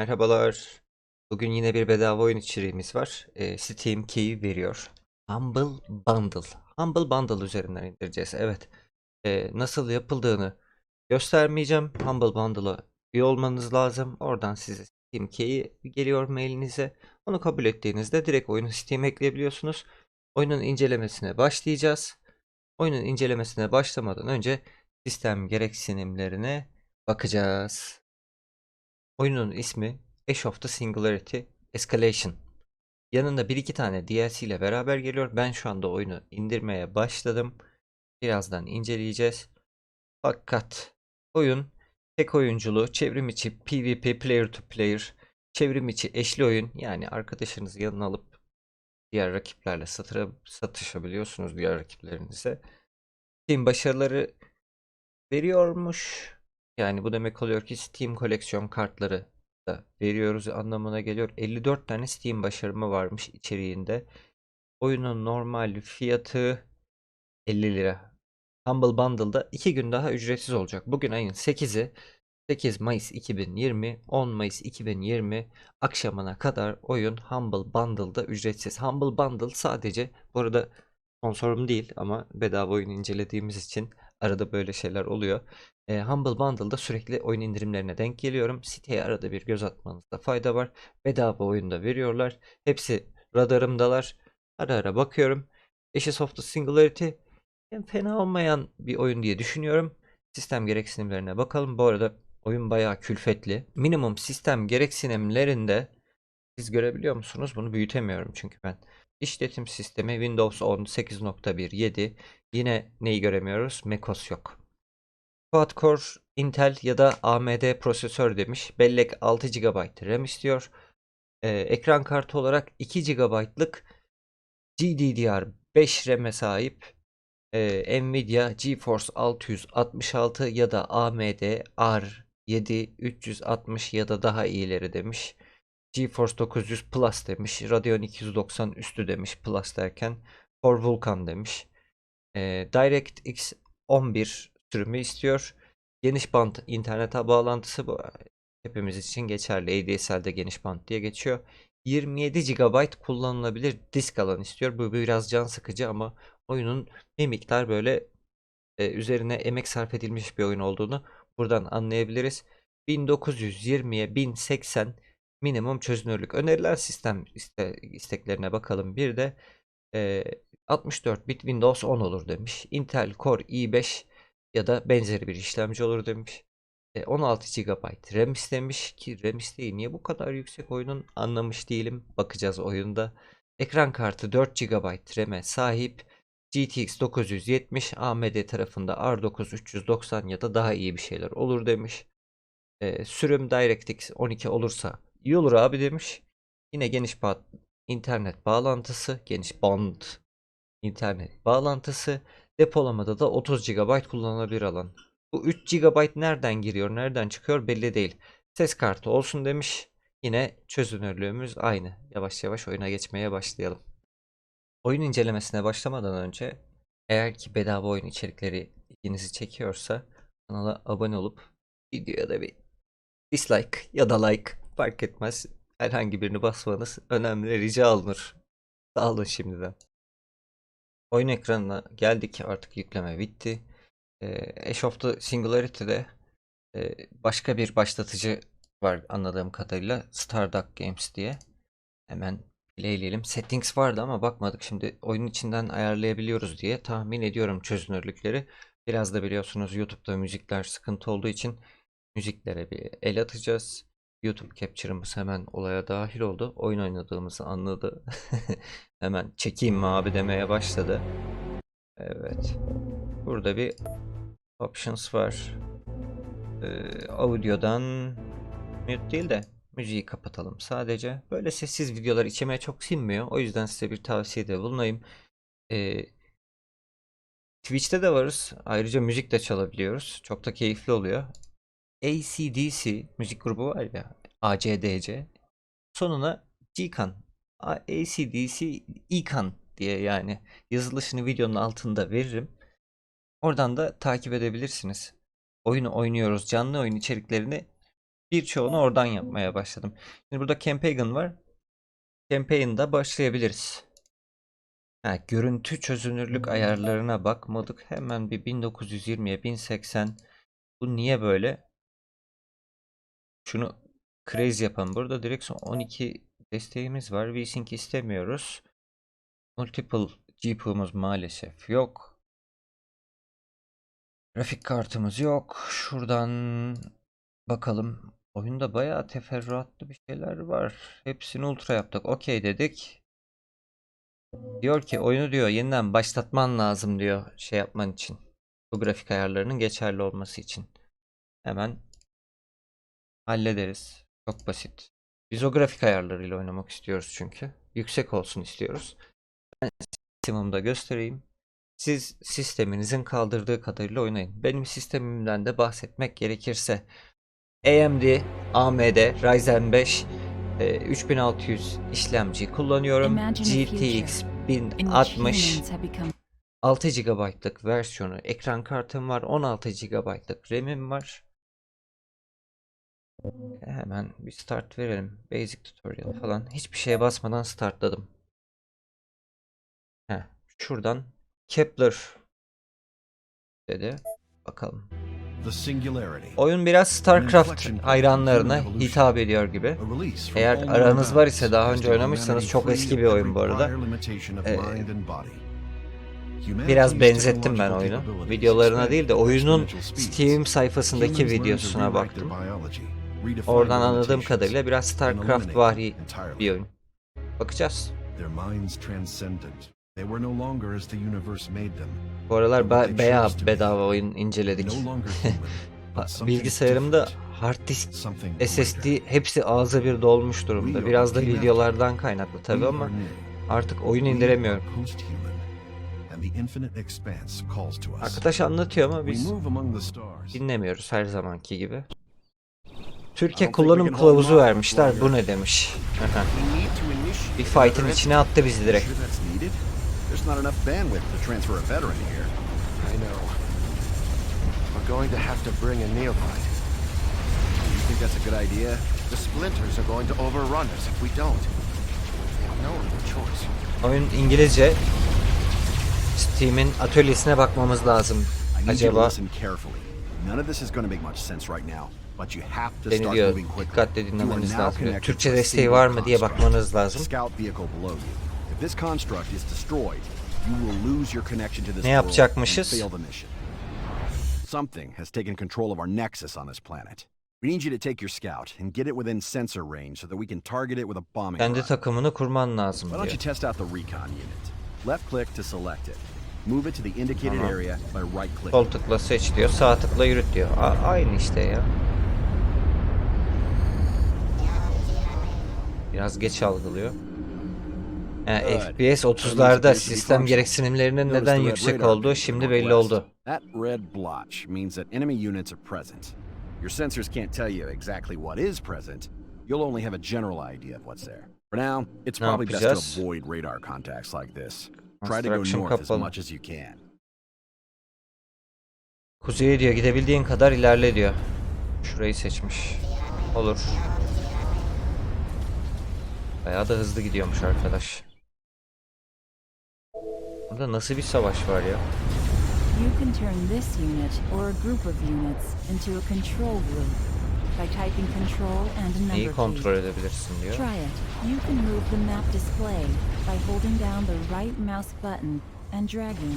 Merhabalar. Bugün yine bir bedava oyun içeriğimiz var. Ee, Steam Key veriyor. Humble Bundle. Humble Bundle üzerinden indireceğiz. Evet. Ee, nasıl yapıldığını göstermeyeceğim. Humble Bundle'a üye olmanız lazım. Oradan size Steam Key geliyor mailinize. Onu kabul ettiğinizde direkt oyunu Steam'e ekleyebiliyorsunuz. Oyunun incelemesine başlayacağız. Oyunun incelemesine başlamadan önce sistem gereksinimlerine bakacağız. Oyunun ismi Ash of the Singularity Escalation. Yanında bir iki tane DLC ile beraber geliyor. Ben şu anda oyunu indirmeye başladım. Birazdan inceleyeceğiz. Fakat oyun tek oyunculu, çevrim içi PvP player to player, çevrim içi eşli oyun. Yani arkadaşınızı yanına alıp diğer rakiplerle satıra, satışabiliyorsunuz diğer rakiplerinize. Steam başarıları veriyormuş. Yani bu demek oluyor ki Steam koleksiyon kartları da veriyoruz anlamına geliyor. 54 tane Steam başarımı varmış içeriğinde. Oyunun normal fiyatı 50 lira. Humble Bundle'da 2 gün daha ücretsiz olacak. Bugün ayın 8'i 8 Mayıs 2020, 10 Mayıs 2020 akşamına kadar oyun Humble Bundle'da ücretsiz. Humble Bundle sadece bu arada sponsorum değil ama bedava oyun incelediğimiz için arada böyle şeyler oluyor. E, Humble Bundle'da sürekli oyun indirimlerine denk geliyorum. Siteye arada bir göz atmanızda fayda var. Bedava oyunda veriyorlar. Hepsi radarımdalar. Ara ara bakıyorum. Ashes of the Singularity en fena olmayan bir oyun diye düşünüyorum. Sistem gereksinimlerine bakalım. Bu arada oyun bayağı külfetli. Minimum sistem gereksinimlerinde siz görebiliyor musunuz? Bunu büyütemiyorum çünkü ben. İşletim sistemi Windows 10 8.1.7. Yine neyi göremiyoruz? macOS yok. Quad Core Intel ya da AMD prosesör demiş. Bellek 6 GB RAM istiyor. Ee, ekran kartı olarak 2 GB'lık GDDR5 RAM'e sahip ee, Nvidia GeForce 666 ya da AMD R7 360 ya da daha iyileri demiş. GeForce 900 Plus demiş. Radeon 290 üstü demiş Plus derken. Core Vulkan demiş. Ee, DirectX 11 sürümü istiyor. Geniş bant internet ağ bağlantısı bu hepimiz için geçerli. ADSL'de geniş bant diye geçiyor. 27 GB kullanılabilir disk alan istiyor. Bu biraz can sıkıcı ama oyunun bir miktar böyle e, üzerine emek sarf edilmiş bir oyun olduğunu buradan anlayabiliriz. 1920'ye 1080 minimum çözünürlük. Önerilen sistem iste, isteklerine bakalım. Bir de e, 64 bit Windows 10 olur demiş. Intel Core i5 ya da benzeri bir işlemci olur demiş. E, 16 GB RAM istemiş ki RAM isteği niye bu kadar yüksek oyunun anlamış değilim. Bakacağız oyunda. Ekran kartı 4 GB RAM'e sahip. GTX 970 AMD tarafında R9 390 ya da daha iyi bir şeyler olur demiş. E, sürüm DirectX 12 olursa iyi olur abi demiş. Yine geniş ba internet bağlantısı, geniş band internet bağlantısı, depolamada da 30 GB kullanılabilir alan. Bu 3 GB nereden giriyor, nereden çıkıyor belli değil. Ses kartı olsun demiş. Yine çözünürlüğümüz aynı. Yavaş yavaş oyuna geçmeye başlayalım. Oyun incelemesine başlamadan önce eğer ki bedava oyun içerikleri ilginizi çekiyorsa kanala abone olup videoya da bir dislike ya da like fark etmez. Herhangi birini basmanız önemli rica olunur. Sağ olun Oyun ekranına geldik artık yükleme bitti. Ee, Ash of the Singularity'de e, başka bir başlatıcı var anladığım kadarıyla Starduck Games diye. Hemen playleyelim. Settings vardı ama bakmadık. Şimdi oyun içinden ayarlayabiliyoruz diye tahmin ediyorum çözünürlükleri. Biraz da biliyorsunuz YouTube'da müzikler sıkıntı olduğu için müziklere bir el atacağız. YouTube Capture'ımız hemen olaya dahil oldu. Oyun oynadığımızı anladı. hemen çekeyim mi abi demeye başladı. Evet. Burada bir options var. Ee, audio'dan mute değil de müziği kapatalım sadece. Böyle sessiz videolar içime çok sinmiyor. O yüzden size bir tavsiyede bulunayım. Ee, Twitch'te de varız. Ayrıca müzik de çalabiliyoruz. Çok da keyifli oluyor. ACDC müzik grubu var ya ACDC sonuna Gkan ACDC İkan diye yani yazılışını videonun altında veririm. Oradan da takip edebilirsiniz. Oyunu oynuyoruz canlı oyun içeriklerini birçoğunu oradan yapmaya başladım. Şimdi burada Campaign var. Campaign'da başlayabiliriz. Ha, görüntü çözünürlük ayarlarına bakmadık. Hemen bir 1920'ye 1080. Bu niye böyle? Şunu crazy yapalım. Burada direksiyon 12 desteğimiz var. VSync istemiyoruz. Multiple GPU'muz maalesef yok. Grafik kartımız yok. Şuradan bakalım. Oyunda bayağı teferruatlı bir şeyler var. Hepsini ultra yaptık. Okey dedik. Diyor ki oyunu diyor yeniden başlatman lazım diyor şey yapman için. Bu grafik ayarlarının geçerli olması için. Hemen hallederiz. Çok basit. Biz o grafik ayarlarıyla oynamak istiyoruz çünkü. Yüksek olsun istiyoruz. Ben maksimumda göstereyim. Siz sisteminizin kaldırdığı kadarıyla oynayın. Benim sistemimden de bahsetmek gerekirse AMD, AMD Ryzen 5 e, 3600 işlemci kullanıyorum. GTX in which 1060 humans have become 6 GB'lık versiyonu ekran kartım var. 16 GB'lık RAM'im var. Hemen bir start verelim. Basic tutorial falan. Hiçbir şeye basmadan startladım. Heh, şuradan Kepler dedi. Bakalım. Oyun biraz StarCraft hayranlarına hitap ediyor gibi. Eğer aranız var ise daha önce oynamışsanız çok eski bir oyun bu arada. Ee, Biraz benzettim ben oyunu. Videolarına değil de oyunun. Steam sayfasındaki videosuna baktım. Oradan anladığım kadarıyla biraz StarCraft vari bir oyun. Bakacağız. Bu aralar bayağı bedava oyun inceledik. Bilgisayarımda hard disk. SSD hepsi ağza bir dolmuş durumda. Biraz da videolardan kaynaklı tabi ama artık oyun indiremiyorum. Arkadaş anlatıyor ama biz dinlemiyoruz her zamanki gibi. Türkiye kullanım kılavuzu vermişler. Bu ne demiş. Bir fight'in içine attı bizi direkt. Going to have to bring a neophyte. You think that's a good idea? The splinters are going to overrun us if we don't. We have no other choice. Oyun İngilizce. Steam'in atölyesine bakmamız lazım. Acaba. None of this is going to make much sense right now, diyor quickly. dikkatle dinlemeniz lazım. diyor. Türkçe desteği var mı diye bakmanız lazım. Ne yapacakmışız? Something has taken control of our nexus on this planet. We need you to take your scout and get it within sensor range so that we can target it with a bombing Kendi takımını kurman lazım Why don't diyor. you test out the recon unit? Left click to select it. Move it to the indicated area by right clicking. Sol tıkla seç diyor. Sağ tıkla yürüt diyor. A- aynı işte ya. Biraz geç algılıyor. Yani. FPS 30'larda sistem gereksinimlerinin neden yüksek olduğu şimdi belli oldu. That red blotch means that enemy units are present. Your sensors can't tell you exactly what is present. You'll only have a general idea of what's there. For now, it's probably best to avoid radar contacts like this. Try to go north as much as you can. Kuzeye diyor gidebildiğin kadar ilerle diyor. Şurayı seçmiş. Olur. Bayağı da hızlı gidiyormuş arkadaş. Burada nasıl bir savaş var ya? You can turn this unit or a group of units into a control group by typing control and a number Neyi kontrol edebilirsin diyor. Try it. You can move the map display by holding down the right mouse button and dragging.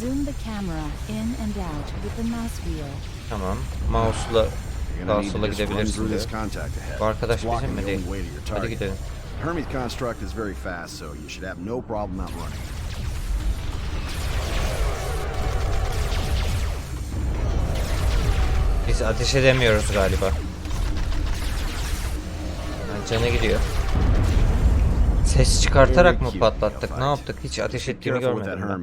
Zoom the camera in and out with the mouse wheel. Tamam. Mouse'la sağa sola gidebilirsin diyor. Bu arkadaş bizim mi değil? Hadi gidelim. Hermes construct is very fast, so you should have no problem outrunning. it. Biz ateş edemiyoruz galiba. Ha, Canı gidiyor. Ses çıkartarak mı patlattık? Ne yaptık? Hiç ateş that görmedim ben.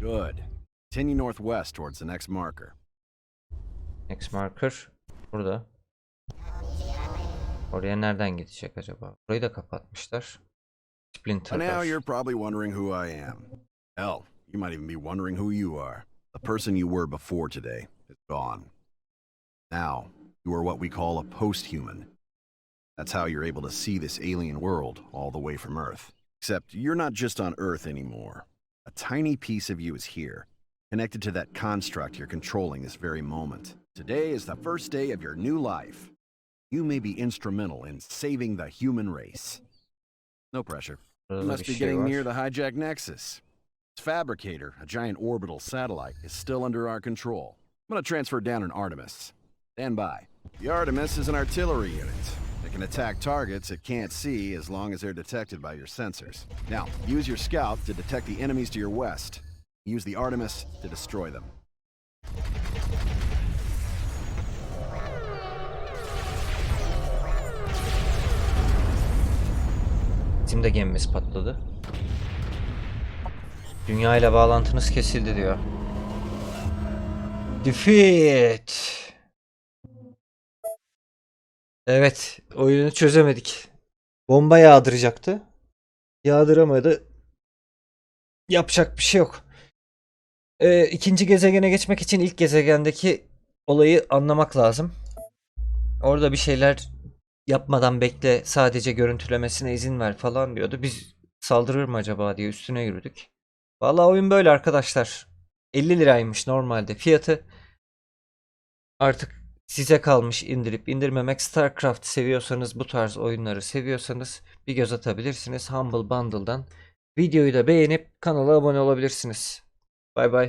Good. Continue northwest towards the next marker. Next marker burada. Oraya nereden gidecek acaba? Burayı da kapatmışlar. Splinter. now, you're probably wondering who I am. Hell, you might even be wondering who you are. The person you were before today is gone. Now, you are what we call a post-human. That's how you're able to see this alien world all the way from Earth. Except you're not just on Earth anymore. A tiny piece of you is here, connected to that construct you're controlling this very moment. Today is the first day of your new life. You may be instrumental in saving the human race. No pressure. You must be getting near the hijack nexus. Its fabricator, a giant orbital satellite, is still under our control. I'm gonna transfer down an Artemis. Stand by. The Artemis is an artillery unit. It can attack targets it can't see as long as they're detected by your sensors. Now, use your scout to detect the enemies to your west. Use the Artemis to destroy them. Bizim de gemimiz patladı. Dünya ile bağlantınız kesildi diyor. Defeat. Evet, oyunu çözemedik. Bomba yağdıracaktı. Yağdıramadı. Yapacak bir şey yok. Ee, ikinci gezegene geçmek için ilk gezegendeki olayı anlamak lazım. Orada bir şeyler yapmadan bekle sadece görüntülemesine izin ver falan diyordu. Biz saldırır mı acaba diye üstüne yürüdük. Vallahi oyun böyle arkadaşlar. 50 liraymış normalde fiyatı. Artık size kalmış indirip indirmemek. StarCraft seviyorsanız bu tarz oyunları seviyorsanız bir göz atabilirsiniz. Humble Bundle'dan. Videoyu da beğenip kanala abone olabilirsiniz. Bay bay.